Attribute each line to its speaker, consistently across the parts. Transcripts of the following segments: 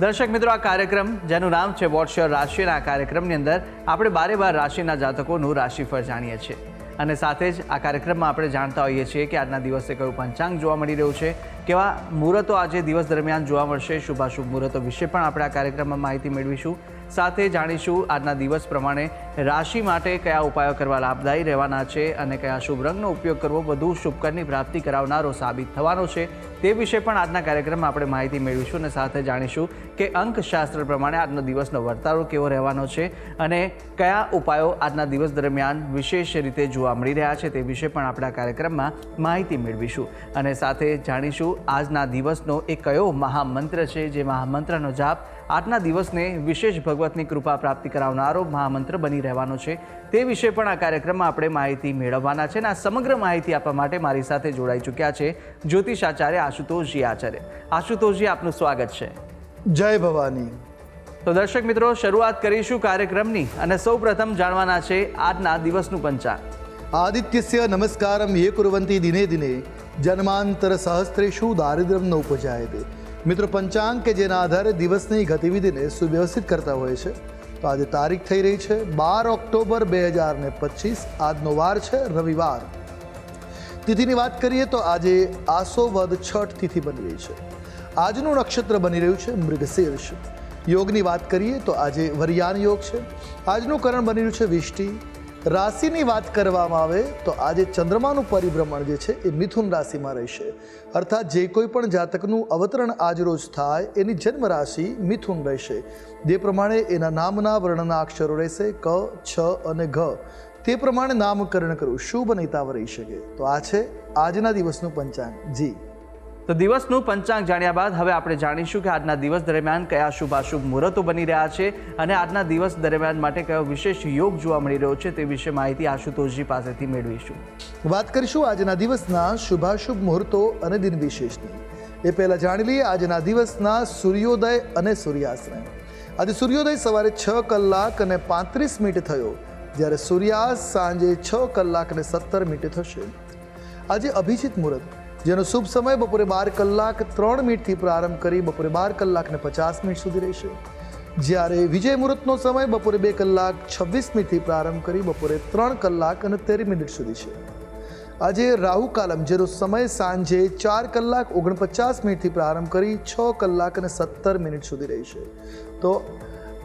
Speaker 1: દર્શક મિત્રો, આ કાર્યક્રમ, જેનું નામ છે વોટ્સ રાશિના આ કાર્યક્રમની અંદર આપણે બારે બાર રાશિના જાતકોનું રાશિફળ જાણીએ છીએ. અને સાથે જ આ કાર્યક્રમમાં આપણે જાણતા હોઈએ છીએ કે આજના દિવસે કયું પંચાંગ જોવા મળી રહ્યું છે, કેવા મુહૂર્તો આજે દિવસ દરમિયાન જોવા મળશે, શુભાશુભ મુહૂર્તો વિશે પણ આપણે આ કાર્યક્રમમાં માહિતી મેળવીશું. સાથે જાણીશું આજના દિવસ પ્રમાણે રાશિ માટે કયા ઉપાયો કરવા લાભદાયી રહેવાના છે અને કયા શુભ રંગનો ઉપયોગ કરવો વધુ શુભકરની પ્રાપ્તિ કરાવનારો સાબિત થવાનો છે. તે વિશે પણ આજના કાર્યક્રમમાં આપણે માહિતી મેળવીશું અને સાથે જાણીશું કે અંકશાસ્ત્ર પ્રમાણે આજનો દિવસનો વર્તારો કેવો રહેવાનો છે અને કયા ઉપાયો આજના દિવસ દરમિયાન વિશેષ રીતે જોવા મળી રહ્યા છે તે વિશે પણ આપણે કાર્યક્રમમાં માહિતી મેળવીશું. અને સાથે જાણીશું આજના દિવસનો એ કયો મહામંત્ર છે જે મહામંત્રનો જાપ આજના દિવસને વિશેષ ભગવતની કૃપા પ્રાપ્તિ કરાવનારો મહામંત્ર બની રહેવાનો છે. તે વિશે પણ આ કાર્યક્રમમાં આપણે માહિતી મેળવવાના છે અને આ સમગ્ર માહિતી આપવા માટે મારી સાથે જોડાઈ ચૂક્યા છે જ્યોતિષાચાર્ય આશુતોષજી આચાર્ય આશુતોષજી આપનું સ્વાગત છે.
Speaker 2: જય ભવાની.
Speaker 1: તો દર્શક મિત્રો શરૂઆત કરીશું કાર્યક્રમની અને સૌ પ્રથમ જાણવાના છે આજના દિવસનું પંચાંગ.
Speaker 2: આદિત્યસ્ય નમસ્કારમ યે કુર્વંતી દિને દિને જન્માંતર સહસ્ત્રેશુ દારિદ્ર્યમ ન ઉપજાયતે. મિત્રો પંચાંગ કે જેના આધારે દિવસની ગતિવિધિને સુવ્યવસ્થિત કરતા હોય છે. તો આજે તારીખ થઈ રહી છે બાર ઓક્ટોબર બે હજાર ને આજનો વાર છે રવિવાર. તિથિની વાત કરીએ તો આજે આસો વદ છઠ તિથિ બની રહી છે. આજનું નક્ષત્ર બની રહ્યું છે મૃગશીર્ષ યોગની વાત કરીએ તો આજે વરિયાન યોગ છે. આજનું કરણ બની રહ્યું છે વિષ્ટિ. રાશિની વાત કરવામાં આવે તો આજે ચંદ્રમાનું પરિભ્રમણ જે છે એ મિથુન રાશિમાં રહેશે. અર્થાત જે કોઈ પણ જાતકનું અવતરણ આજરોજ થાય એની જન્મ રાશિ મિથુન રહેશે. જે પ્રમાણે એના નામના વર્ણના અક્ષરો રહેશે ક, છ અને ઘ. તે પ્રમાણે નામકરણ કરવું શુભ નૈતાવ રહી શકે. તો આ છે આજના દિવસનું પંચાંગ. જી.
Speaker 1: તો દિવસનું પંચાંગ જાણ્યા બાદ હવે આપણે જાણીશું કે આજના દિવસ દરમિયાન કયા શુભાશુભ મુહૂર્તો બની રહ્યા છે અને આજના દિવસ દરમિયાન માટે કયો વિશેષ યોગ જોવા મળી રહ્યો છે તે વિશે માહિતી આશુતોષજી પાસેથી મેળવીશું.
Speaker 2: વાત કરીશું આજના દિવસના શુભાશુભ મુહૂર્તો અને દિન વિશેષની. એ પહેલાં જાણી લઈએ આજના દિવસના સૂર્યોદય અને સૂર્યાસ્ત. આજે સૂર્યોદય સવારે છ કલાક અને પાંત્રીસ મિનિટ થયો. જ્યારે સૂર્યાસ્ત સાંજે છ કલાક અને સત્તર મિનિટે થશે. આજે અભિજીત મુહૂર્ત, જેનો શુભ સમય બપોરે બાર કલાક ત્રણ મિનિટથી પ્રારંભ કરી બપોરે બાર કલાક અને પચાસ મિનિટ સુધી રહેશે. જ્યારે વિજય મુહૂર્તનો સમય બપોરે બે કલાક છવ્વીસ મિનિટથી પ્રારંભ કરી બપોરે ત્રણ કલાક અને તેર મિનિટ સુધી છે. આજે રાહુ કાલમ, જેનો સમય સાંજે ચાર કલાક ઓગણપચાસ મિનિટથી પ્રારંભ કરી છ કલાક અને સત્તર મિનિટ સુધી રહેશે. તો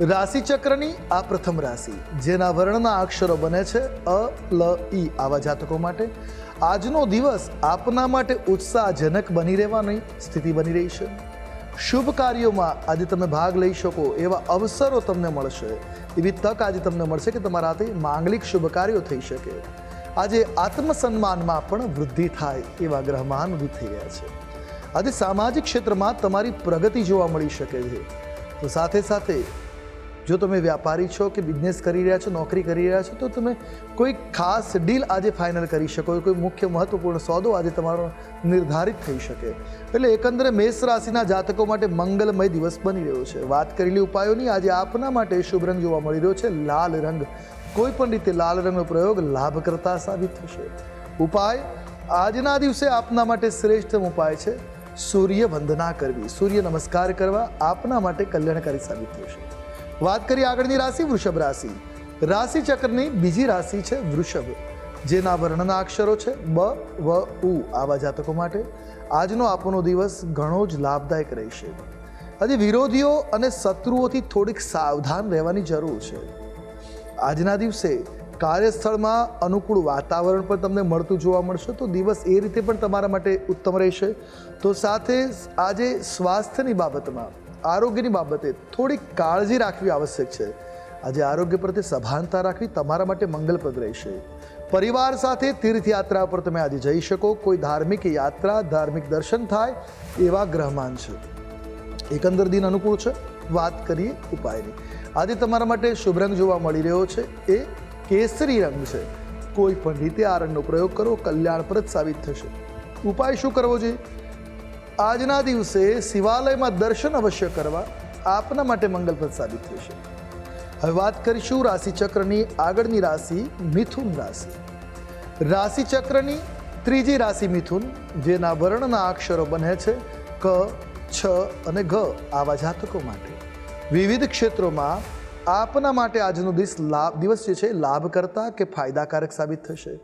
Speaker 2: રાશિ ચક્રની આ પ્રથમ રાશિ, જેના વર્ણના અક્ષરો બને છે અ, લ ઈ આવા જાતકો માટે. આજનો દિવસ આપના માટે ઉત્સાહજનક બની રહેવાની સ્થિતિ બની રહી છે. શુભ કાર્યોમાં આજે તમે ભાગ લઈ શકો, એવા અવસરો તમને મળશે. એવી તક આજે તમને મળશે કે તમારા હાથે માંગલિક શુભ કાર્યો થઈ શકે. આજે આત્મસન્માનમાં પણ વૃદ્ધિ થાય એવા ગ્રહમાન થઈ ગયા છે. આજે સામાજિક ક્ષેત્રમાં તમારી પ્રગતિ જોવા મળી શકે છે. તો સાથે સાથે જો તમે વ્યાપારી છો કે બિઝનેસ કરી રહ્યા છો, નોકરી કરી રહ્યા છો, તો તમે કોઈ ખાસ ડીલ આજે ફાઇનલ કરી શકો, કોઈ મુખ્ય મહત્વપૂર્ણ સોદો આજે તમારો નિર્ધારિત થઈ શકે. એટલે એકંદરે મેષ રાશિના જાતકો માટે મંગલમય દિવસ બની રહ્યો છે. વાત કરેલી ઉપાયોની આજે આપના માટે શુભ રંગ જોવા મળી રહ્યો છે. લાલ રંગ કોઈ પણ રીતે લાલ રંગનો પ્રયોગ લાભકર્તા સાબિત થશે. ઉપાય, આજના દિવસે આપના માટે શ્રેષ્ઠ ઉપાય છે, સૂર્ય વંદના કરવી. સૂર્ય નમસ્કાર કરવા આપના માટે કલ્યાણકારી સાબિત થશે. વાત કરીએ આગળની રાશિ, વૃષભ રાશિ. રાશિ ચક્રની બીજી રાશિ છે વૃષભ, જેના વર્ણના અક્ષરો છે બ, વ, ઉ, આવા જાતકો માટે. આજનો આપનો દિવસ ઘણો જ લાભદાયક રહેશે. આજે વિરોધીઓ અને શત્રુઓથી થોડીક સાવધાન રહેવાની જરૂર છે. આજના દિવસે કાર્યસ્થળમાં અનુકૂળ વાતાવરણ પણ તમને મળતું જોવા મળશે, તો દિવસ એ રીતે પણ તમારા માટે ઉત્તમ રહેશે. તો સાથે આજે સ્વાસ્થ્યની બાબતમાં આરોગ્યની બાબતે થોડીક કાળજી રાખવી આવશ્યક છે. આજે આરોગ્ય પ્રત્યે સભાનતા રાખવી તમારા માટે મંગલપ્રદ રહેશે. પરિવાર સાથે તીર્થયાત્રા પર તમે આજે જઈ શકો. કોઈ ધાર્મિક યાત્રા, ધાર્મિક દર્શન થાય એવા ગ્રહમાન છે. એકંદર દિન અનુકૂળ છે. વાત કરીએ ઉપાયની. આજે તમારા માટે શુભ રંગ જોવા મળી રહ્યો છે. એ કેસરી રંગ છે. કોઈ પણ રીતે આ રંગનો પ્રયોગ કરો. કલ્યાણપ્રદ સાબિત થશે. ઉપાય શું કરવો જોઈએ? આજના દિવસે શિવાલયમાં દર્શન અવશ્ય કરવા આપના માટે મંગલપ્રદ સાબિત થશે હવે વાત કરીશું રાશિચક્રની આગળની રાશિ મિથુન રાશિ. રાશિચક્રની ત્રીજી રાશિ મિથુન, જેના વર્ણના અક્ષરો બને છે ક, છ અને ઘ આવા જાતકો માટે. વિવિધ ક્ષેત્રોમાં આપના માટે આજનો દિવસ લાભ દિવસ જે છે લાભ કરતા કે ફાયદાકારક સાબિત થશે.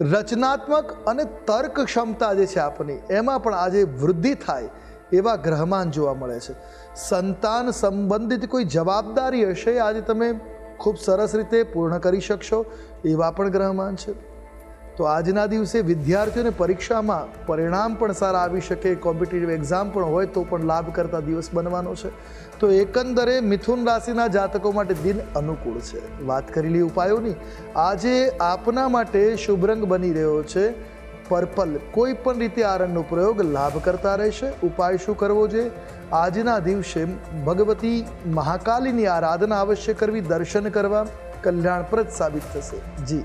Speaker 2: રચનાત્મક અને તર્ક ક્ષમતા જે છે આપની, એમાં પણ આજે વૃદ્ધિ થાય એવા ગ્રહમાન જોવા મળે છે. સંતાન સંબંધિત કોઈ જવાબદારી હશે, આજે તમે ખૂબ સરસ રીતે પૂર્ણ કરી શકશો એવા પણ ગ્રહમાન છે. તો આજના દિવસે વિદ્યાર્થીઓને પરીક્ષામાં પરિણામ પણ સારા આવી શકે, કોમ્પિટિટિવ એક્ઝામ પણ હોય તો પણ લાભ કરતા દિવસ બનવાનો છે. તો એકંદરે મિથુન રાશિના જાતકો માટે દિન અનુકૂળ છે. વાત કરેલી ઉપાયોની. આજે આપના માટે શુભ રંગ બની રહ્યો છે. પર્પલ કોઈ પણ રીતે આ રંગનો પ્રયોગ લાભ કરતા રહેશે. ઉપાય શું કરવો જોઈએ? આજના દિવસે ભગવતી મહાકાલીની આરાધના અવશ્ય કરવી, દર્શન કરવા. કલ્યાણપ્રદ સાબિત થશે. જી.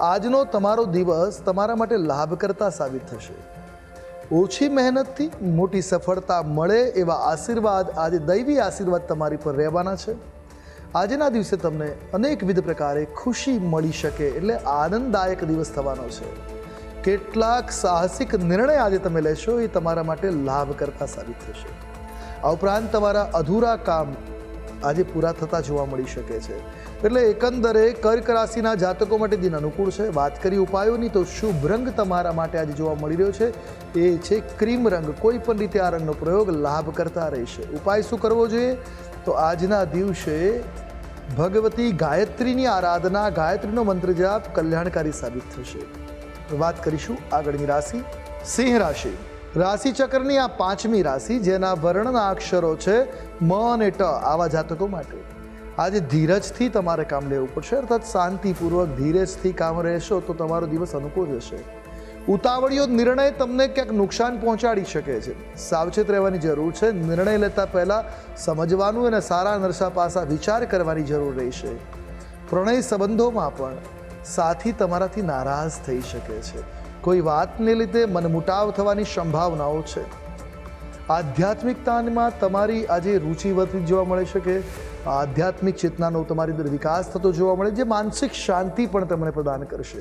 Speaker 2: આજનો તમારો દિવસ તમારા માટે લાભકર્તા સાબિત થશે. ઓછી મહેનતથી મોટી સફળતા મળે એવા આશીર્વાદ આજે દૈવી આશીર્વાદ તમારી પર રહેવાના છે. આજના દિવસે તમને અનેકવિધ પ્રકારે ખુશી મળી શકે એટલે આનંદદાયક દિવસ થવાનો છે. કેટલાક સાહસિક નિર્ણય આજે તમે લેશો એ તમારા માટે લાભકર્તા સાબિત થશે. આ ઉપરાંત તમારા અધૂરા કામ આજે પૂરા થતા જોવા મળી શકે છે. એટલે એકંદરે કર્ક રાશિના જાતકો માટે દિન અનુકૂળ છે. વાત કરી ઉપાયોની તો શુભ રંગ તમારા માટે આજે જોવા મળી રહ્યો છે. એ છે ક્રીમ રંગ. કોઈ પણ રીતે આ રંગનો પ્રયોગ લાભ કરતા રહેશે. ઉપાય શું કરવો જોઈએ? તો આજના દિવસે ભગવતી ગાયત્રીની આરાધના, ગાયત્રીનો મંત્ર જાપ કલ્યાણકારી સાબિત થશે. વાત કરીશું આગળની રાશિ. સિંહ રાશિ. રાશિ ચક્રની આ પાંચમી રાશિ, જેના વર્ણના અક્ષરો છે મ અને ટ, આવા જાતકો માટે. આજે ધીરજથી તમારે કામ લેવું પડશે, અર્થાત શાંતિપૂર્વક ધીરજથી કામ રહેશો તો તમારો દિવસ અનુકૂળ જશે. ઉતાવળીઓ નિર્ણય તમને ક્યાંક નુકસાન પહોંચાડી શકે છે. સાવચેત રહેવાની જરૂર છે. નિર્ણય લેતા પહેલાં સમજવાનું અને સારા નરસા પાસા વિચાર કરવાની જરૂર રહેશે. પ્રણય સંબંધોમાં પણ સાથી તમારાથી નારાજ થઈ શકે છે. કોઈ વાતને લીધે મનમુટાવ થવાની સંભાવનાઓ છે. આધ્યાત્મિકતામાં તમારી આજે રુચિ વધતી જોવા મળી છે કે આધ્યાત્મિક ચેતનાનો તમારી અંદર વિકાસ થતો જોવા મળે, જે માનસિક શાંતિ પણ તમને પ્રદાન કરશે.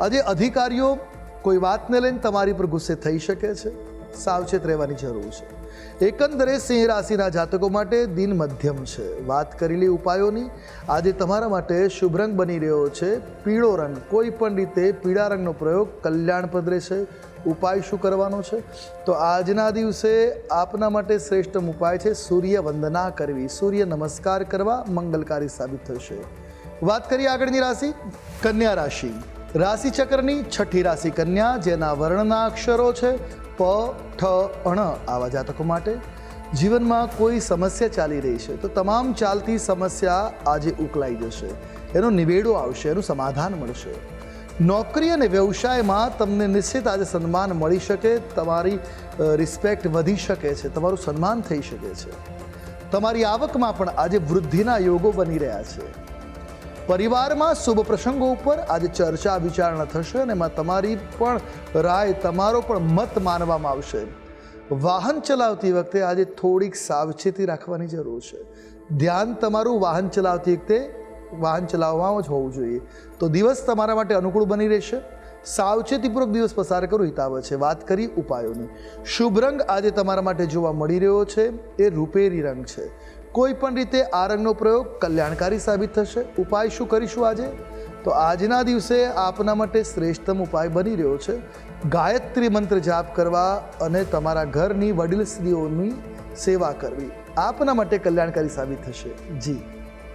Speaker 2: આજે અધિકારીઓ કોઈ વાતને લઈને તમારી પર ગુસ્સે થઈ શકે છે. સાવચેત રહેવાની જરૂર છે. એકંદરે સિંહ રાશિના જાતકો માટે દિન મધ્યમ છે. વાત કરેલી ઉપાયોની, આજે તમારા માટે શુભ રંગ બની રહ્યો છે. પીળો રંગ, કોઈ પણ રીતે પીળા રંગનો પ્રયોગ કલ્યાણપદ રહેશે ઉપાય શું કરવાનો છે? તો આજના દિવસે આપના માટે શ્રેષ્ઠમ ઉપાય છે સૂર્ય વંદના કરવી. સૂર્ય નમસ્કાર કરવા મંગલકારી સાબિત થશે. વાત કરીએ આગળની રાશિ, કન્યા રાશિ. રાશિ ચક્રની છઠ્ઠી રાશિ કન્યા, જેના વર્ણના અક્ષરો છે. પ, ઠ, અણ આવા જાતકો માટે જીવનમાં કોઈ સમસ્યા ચાલી રહી છે, તો તમામ ચાલતી સમસ્યા આજે ઉકલાઈ જશે. એનો નિવેડો આવશે, એનું સમાધાન મળશે. નોકરી અને વ્યવસાયમાં તમને નિશ્ચિત આજે સન્માન મળી શકે, તમારી રિસ્પેક્ટ વધી શકે છે, તમારું સન્માન થઈ શકે છે. તમારી આવકમાં પણ આજે વૃદ્ધિના યોગો બની રહ્યા છે. પરિવારમાં શુભ પ્રસંગો ઉપર આજે ચર્ચા વિચારણા થશે અને એમાં તમારી પણ રાય, તમારો પણ મત માનવામાં આવશે. વાહન ચલાવતી વખતે આજે થોડીક સાવચેતી રાખવાની જરૂર છે. ધ્યાન તમારું વાહન ચલાવતી વખતે વાહન ચલાવવામાં જ હોવું જોઈએ. તો દિવસ તમારા માટે અનુકૂળ બની રહેશે. સાવચેતીપૂર્વક દિવસ પસાર કરો હિતાવ છે. વાત કરી ઉપાયોની. શુભ રંગ આજે તમારા માટે જોવા મળી રહ્યો છે. એ રૂપેરી રંગ છે. કોઈ પણ રીતે આ રંગનો પ્રયોગ કલ્યાણકારી સાબિત થશે? ઉપાય શું કરીશું આજે? તો આજના દિવસે આપના માટે શ્રેષ્ઠતમ ઉપાય બની રહ્યો છે. ગાયત્રી મંત્ર જાપ કરવા અને તમારા ઘરની વડીલ સ્ત્રીઓની સેવા કરવી. આપના માટે કલ્યાણકારી સાબિત થશે. જી.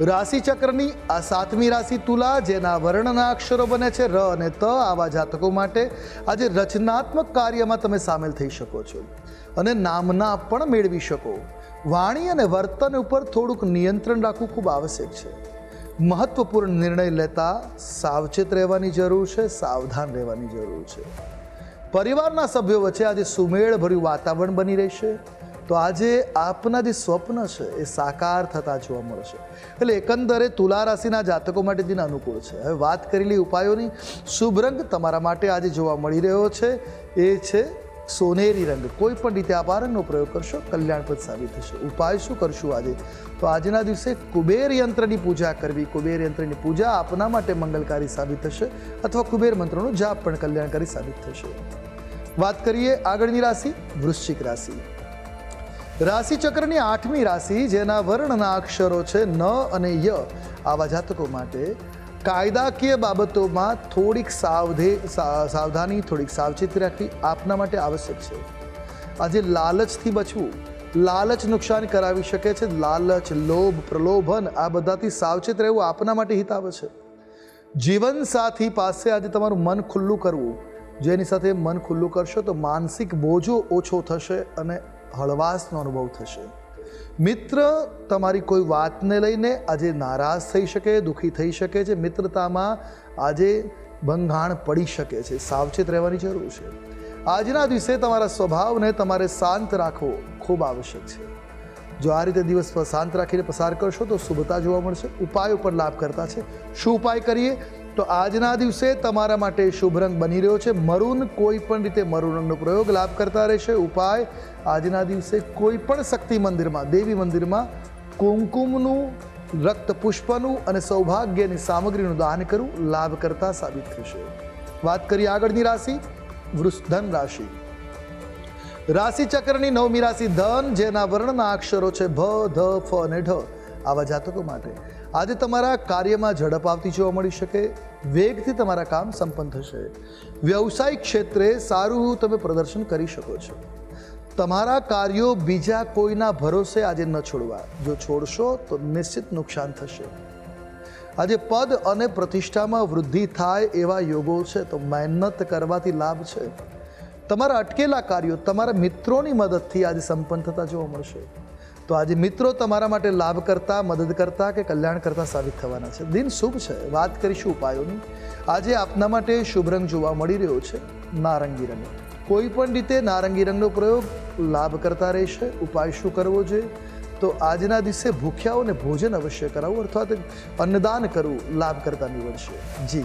Speaker 2: રાશિ ચક્રની આ સાતમી રાશિ તુલા, જેના વર્ણના અક્ષરો બને છે ર અને ત, આવા જાતકો માટે આજે રચનાત્મક કાર્યમાં તમે સામેલ થઈ શકો છો. અને નામના પણ મેળવી શકો. વાણી અને વર્તન ઉપર થોડુંક નિયંત્રણ રાખવું ખૂબ આવશ્યક છે. મહત્વપૂર્ણ નિર્ણય લેતા સાવચેત રહેવાની જરૂર છે, સાવધાન રહેવાની જરૂર છે. પરિવારના સભ્યો વચ્ચે આજે સુમેળભર્યું વાતાવરણ બની રહેશે. તો આજે આપના જે સ્વપ્ન છે, એ સાકાર થતા જોવા મળશે એટલે એકંદરે તુલા રાશિના જાતકો માટે દિન અનુકૂળ છે. હવે વાત કરેલી ઉપાયોની, શુભ રંગ તમારા માટે આજે જોવા મળી રહ્યો છે. એ છે સોનેરી રંગ. કોઈ પણ રીતે આ રંગનો પ્રયોગ કરશો, કલ્યાણપ્રદ સાબિત થશે. ઉપાય શું કરશું આજે? તો આજના દિવસે કુબેર યંત્રની પૂજા કરવી. કુબેર યંત્રની પૂજા આપના માટે મંગલકારી સાબિત થશે અથવા કુબેર મંત્રનો જાપ પણ કલ્યાણકારી સાબિત થશે. વાત કરીએ આગળની રાશિ, વૃશ્ચિક રાશિ. રાશિ ચક્રની આઠમી રાશિ, જેના વર્ણના અક્ષરો છે ન અને ય. આવા જાતકો માટે કાયદાકીય બાબતોમાં થોડીક સાવધે સાવધાની, થોડીક સાવચેતી રાખવી આપના માટે આવશ્યક છે. આજે લાલચથી બચવું, લાલચ નુકસાન કરાવી શકે છે, લાલચ, લોભ, પ્રલોભન, આ બધાથી સાવચેત રહેવું આપના માટે હિતાવ છે. જીવનસાથી પાસે આજે તમારું મન ખુલ્લું કરવું, જેની સાથે મન ખુલ્લું કરશો તો માનસિક બોજો ઓછો થશે અને હળવાશનો અનુભવ થશે. મિત્ર તમારી કોઈ વાતને લઈને આજે નારાજ થઈ શકે, દુઃખી થઈ શકે છે. મિત્રતામાં આજે ભંગાણ પડી શકે છે. સાવચેત રહેવાની જરૂર છે. આજના દિવસે તમારા સ્વભાવને તમારે શાંત રાખવો ખૂબ આવશ્યક છે. જો આ રીતે દિવસ પર શાંત રાખીને પસાર કરશો તો શુભતા જોવા મળશે. ઉપાયો પણ લાભ કરતા છે. શું ઉપાય કરીએ? તો આજના દિવસે તમારા માટે શુભ રંગ બની રહ્યો છે. મરૂન કોઈ પણ રીતે મરૂન રંગનો પ્રયોગ લાભ કરતા રહેશે. ઉપાય, આજના દિવસે કોઈ પણ શક્તિ મંદિરમાં, દેવી મંદિરમાં કુમકુમનું રક્ત પુષ્પનું અને સૌભાગ્યની સામગ્રીનું દાન કરવું લાભ કરતા સાબિત થશે. વાત કરીએ આગળની રાશિ વૃષધન રાશિ રાશિ. ચક્રની નવમી રાશિ ધન, જેના વર્ણના અક્ષરો છે ભ ધ, ફ અને ઢ. આવા જાતકો માટે. આજે તમારા કાર્યમાં ઝડપ આવતી જોવા મળી શકે, વેગથી તમારા કામ સંપન્ન થશે. વ્યવસાયિક ક્ષેત્રે સારું તમે પ્રદર્શન કરી શકો છો. તમારા કાર્યો બીજા કોઈના ભરોસે આજે ન છોડવા. જો છોડશો તો નિશ્ચિત નુકસાન થશે. આજે પદ અને પ્રતિષ્ઠામાં વૃદ્ધિ થાય એવા યોગો છે તો મહેનત કરવાથી લાભ છે. તમારા અટકેલા કાર્યો તમારા મિત્રોની મદદથી આજે સંપન્ન થતા જોવા મળશે. તો આજે મિત્રો તમારા માટે લાભ કરતા, મદદ કરતા કે કલ્યાણ કરતા સાબિત થવાના છે? દિન શુભ છે. વાત કરીશું ઉપાયોની. આજે આપના માટે શુભ રંગ જોવા મળી રહ્યો છે. નારંગી રંગ. કોઈ પણ રીતે નારંગી રંગનો પ્રયોગ લાભ કરતા રહેશે. ઉપાય શું કરવો જોઈએ? તો આજના દિવસે ભૂખ્યાઓને ભોજન અવશ્ય કરાવવું અથવા તો અન્નદાન કરવું લાભ કરતા નીવડશે. જી.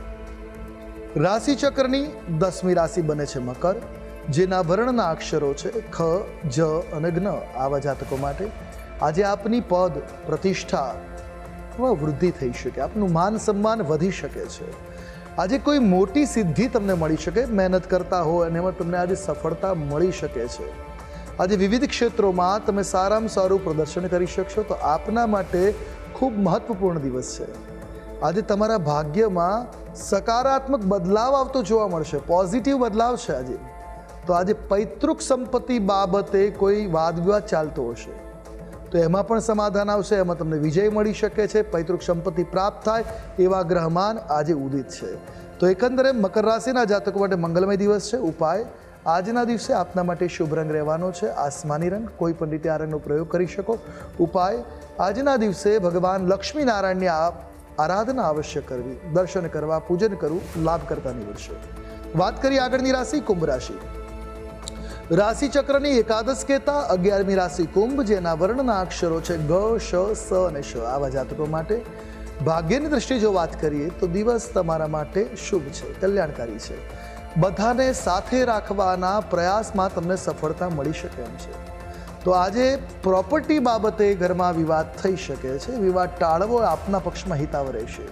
Speaker 2: રાશિ ચક્રની દસમી રાશિ બને છે મકર, જેના વર્ણના અક્ષરો છે ખ, જ અને જ્ઞ. આવા જાતકો માટે આજે આપની પદ, પ્રતિષ્ઠા અથવા વૃદ્ધિ થઈ શકે, આપનું માન સન્માન વધી શકે છે. આજે કોઈ મોટી સિદ્ધિ તમને મળી શકે, મહેનત કરતા હો અને એમાં તમને આજે સફળતા મળી શકે છે. આજે વિવિધ ક્ષેત્રોમાં તમે સારામાં સારું પ્રદર્શન કરી શકશો, તો આપના માટે ખૂબ મહત્વપૂર્ણ દિવસ છે. આજે તમારા ભાગ્યમાં સકારાત્મક બદલાવ આવતો જોવા મળશે. પોઝિટિવ બદલાવ છે આજે. તો આજે પૈતૃક સંપત્તિ બાબતે કોઈ વાદ વિવાદ ચાલતો હશે? તો એમાં પણ સમાધાન આવશે, એમાં તમને વિજય મળી શકે છે, પૈતૃક સંપત્તિ પ્રાપ્ત થાય એવા ગ્રહમાન આજે ઉદિત છે. તો એકંદરે મકર રાશિના જાતકો માટે મંગલમય દિવસ છે, ઉપાય આજના દિવસે આપના માટે શુભ રંગ રહેવાનો છે, આસમાની રંગ, કોઈ પણ રીતે આ રંગનો પ્રયોગ કરી શકો. ઉપાય આજના દિવસે ભગવાન લક્ષ્મીનારાયણની આ આરાધના અવશ્ય કરવી, દર્શન કરવા, પૂજન કરવું લાભ નીવડશે વાત કરીએ આગળની રાશિ કુંભ રાશિ. રાશિ ચક્રની એકાદશ કહેતા અગિયારમી રાશિ કુંભ, જેના વર્ણના અક્ષરો છે ગ, શ, સ અને શ. આવા જાતકો માટે ભાગ્યની દ્રષ્ટિએ જો વાત કરીએ, તો દિવસ તમારા માટે શુભ છે, કલ્યાણકારી છે. બધાને સાથે રાખવાના પ્રયાસમાં તમને સફળતા મળી શકે એમ છે. તો આજે પ્રોપર્ટી બાબતે ઘરમાં વિવાદ થઈ શકે છે. વિવાદ ટાળવો આપના પક્ષમાં હિતાવ રહેશે.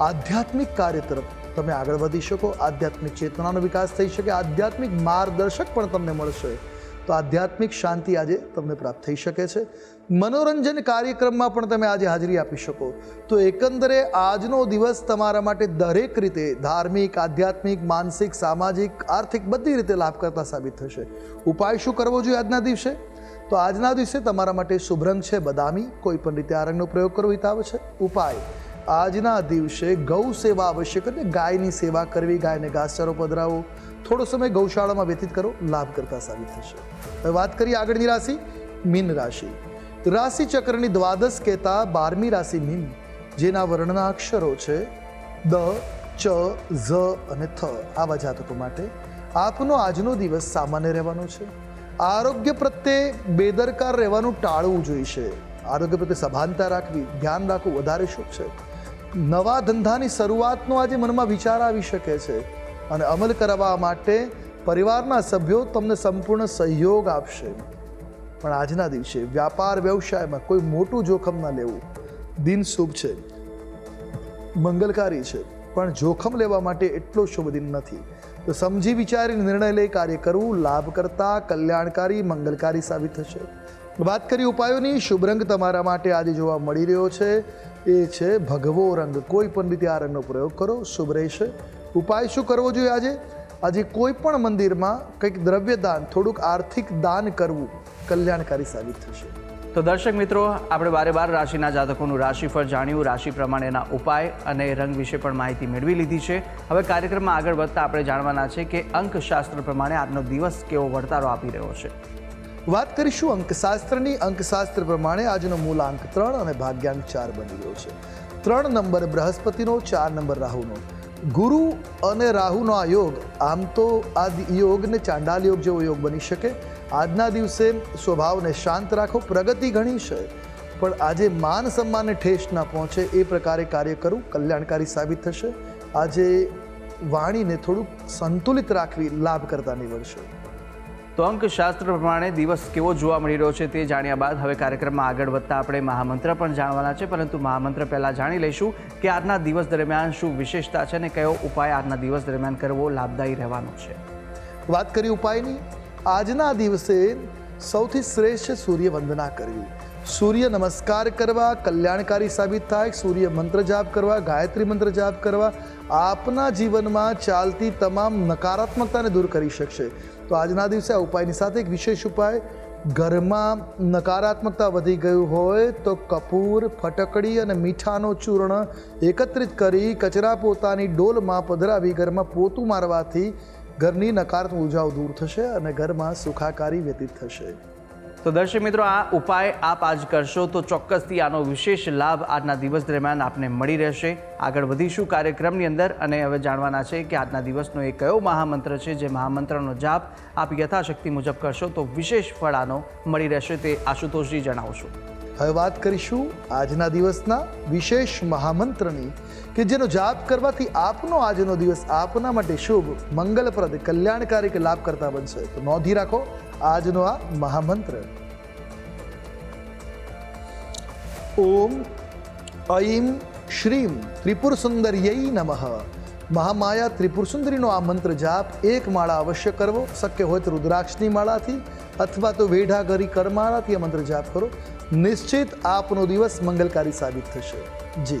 Speaker 2: આધ્યાત્મિક કાર્ય તરફ તમે આગળ વધી શકો. આધ્યાત્મિક ચેતનાનો વિકાસ થઈ શકે. આધ્યાત્મિક માર્ગદર્શક પણ તમને મળશે. તો આધ્યાત્મિક શાંતિ આજે તમને પ્રાપ્ત થઈ શકે છે. મનોરંજન કાર્યક્રમમાં પણ તમે આજે હાજરી આપી શકો. તો એકંદરે આજનો દિવસ તમારા માટે દરેક રીતે ધાર્મિક, આધ્યાત્મિક, માનસિક, સામાજિક, આર્થિક બધી રીતે લાભકર્તા સાબિત થશે. ઉપાય શું કરવો જોઈએ આજના દિવસે? તો આજના દિવસે તમારા માટે શુભ રંગ છે બદામી. કોઈ પણ રીતે આ રંગનો પ્રયોગ કરવો હિતાવ છે. ઉપાય. આજના દિવસે ગૌ સેવા આવશ્યક અને ગાયની સેવા કરવી. ગાયને ઘાસચારો પધરાવો. થોડો સમય ગૌશાળામાં વ્યતીત કરો, લાભ કરતા સાબિત થશે. હવે વાત કરીએ આગળની રાશિ, મીન રાશિ. રાશિ ચક્રની દ્વાદશ કહેતા બારમી રાશિ મીન, જેના વર્ણના અક્ષરો છે દ, ચ, ઝ અને થ. આવા જાતકો માટે આપનો આજનો દિવસ સામાન્ય રહેવાનો છે. આરોગ્ય પ્રત્યે બેદરકાર રહેવાનું ટાળવું જોઈશે. આરોગ્ય પ્રત્યે સભાનતા રાખવી, ધ્યાન રાખવું વધારે શુભ છે. નવા ધંધાની શરૂઆતનો આજે મનમાં વિચાર આવી શકે છે. અને અમલ કરવા માટે પરિવારના સભ્યો તમને સંપૂર્ણ સહયોગ આપશે. પણ આજના દિવસે વ્યાપાર વ્યવસાયમાં કોઈ મોટું જોખમ ન લેવું. દિન શુભ છે. મંગલકારી છે. પણ જોખમ લેવા માટે એટલો શુભ દિન નથી. તો સમજી વિચારી નિર્ણય લઈ કાર્ય કરવું લાભ કરતા કલ્યાણકારી, મંગલકારી સાબિત થશે. વાત કરી ઉપાયોની, શુભ રંગ તમારા માટે આજે જોવા મળી રહ્યો છે. એ છે ભગવો રંગ. કોઈ પણ રીતે આ રંગનો પ્રયોગ કરો. શુભ રહેશે. ઉપાય શું કરવો જોઈએ આજે? આજે કોઈ પણ મંદિરમાં કંઈક દ્રવ્ય દાન થોડુંક આર્થિક દાન કરવું કલ્યાણકારી સાબિત થશે.
Speaker 1: તો દર્શક મિત્રો આપણે બારે બાર રાશિના જાતકોનું રાશિફળ જાણ્યું. રાશિ પ્રમાણેના ઉપાય અને રંગ વિશે પણ માહિતી મેળવી લીધી છે. હવે કાર્યક્રમમાં આગળ વધતા આપણે જાણવાના છે કે અંકશાસ્ત્ર પ્રમાણે આજનો દિવસ કેવો વળતારો આપી રહ્યો છે.
Speaker 2: વાત કરીશું અંકશાસ્ત્રની. અંકશાસ્ત્ર પ્રમાણે આજનો મૂલાંક ત્રણ અને ભાગ્યાંક ચાર બની રહ્યો છે. ત્રણ નંબર બૃહસ્પતિનો ચાર નંબર રાહુનો. ગુરુ અને રાહુનો આ યોગ, આમ તો આ યોગને ચાંડાલ યોગ જેવો યોગ બની શકે. આજના દિવસે સ્વભાવને શાંત રાખો, પ્રગતિ ઘણી છે. પણ આજે માન સન્માનને ઠેસ ના પહોંચે એ પ્રકારે કાર્ય કરવું કલ્યાણકારી સાબિત થશે. આજે વાણીને થોડુંક સંતુલિત રાખવી લાભ કરતા નીવડશે.
Speaker 1: તો અંકશાસ્ત્ર પ્રમાણે દિવસ કેવો જોવા મળી રહ્યો છે તે જાણ્યા બાદ હવે કાર્યક્રમમાં આગળ વધતા આપણે મહામંત્ર પણ જાણવાના છે, પરંતુ મહામંત્ર પહેલાં જાણી લઈશું કે આજના દિવસ દરમિયાન શું વિશેષતા છે અને કયો ઉપાય આજના દિવસ દરમિયાન કરવો લાભદાયી રહેવાનો છે.
Speaker 2: વાત કરી ઉપાયની. આજના દિવસે સૌથી શ્રેષ્ઠ સૂર્ય વંદના કરવી. સૂર્ય નમસ્કાર કરવા, કલ્યાણકારી સાબિત થાય, સૂર્ય મંત્ર જાપ કરવા, ગાયત્રી મંત્ર જાપ કરવા, આપના જીવનમાં ચાલતી તમામ નકારાત્મકતાને દૂર કરી શકશે. તો આજના દિવસે આ ઉપાયની સાથે એક વિશેષ ઉપાય, ઘરમાં નકારાત્મકતા વધી ગયું હોય તો કપૂર, ફટકડી અને મીઠાનો ચૂર્ણ એકત્રિત કરી કચરા પોતાની ડોલમાં પધરાવી ઘરમાં પોતું મારવાથી ઘરની નકારાત્મક ઉર્જાઓ દૂર થશે અને ઘરમાં સુખાકારી વ્યતીત થશે.
Speaker 1: તો દર્શક મિત્રો, આ ઉપાય આપ આજ કરશો તો ચોક્કસથી આનો વિશેષ લાભ આજના દિવસ દરમિયાન આપને મળી રહેશે. આગળ વધીશું કાર્યક્રમની અંદર અને હવે જાણવાના છે કે આજના દિવસનો એ કયો મહામંત્ર છે જે મહામંત્રનો જાપ આપ યથાશક્તિ મુજબ કરશો તો વિશેષ ફળ આનો મળી રહેશે તે આશુતોષજી જણાવશો.
Speaker 2: હવે વાત કરીશું આજના દિવસના વિશેષ મહામંત્રની કે જેનો જાપ કરવાથી આપનો આજનો દિવસ આપના માટે શુભ, મંગલપ્રદ, કલ્યાણકારી કે લાભ કરતા બનશે. તો નોંધી રાખો આજનો આ મહામંત્ર. ઓમ ઐમ શ્રીમ ત્રિપુર સુંદર્યૈ નમઃ. મહામાયા ત્રિપુર સુંદરીનો આ મંત્ર જાપ એક માળા અવશ્ય કરવો. શક્ય હોય તો રુદ્રાક્ષની માળાથી અથવા તો વેઢા કરી કરમાળાથી આ મંત્ર જાપ કરો. નિશ્ચિત આપનો દિવસ મંગલકારી સાબિત થશે. જી.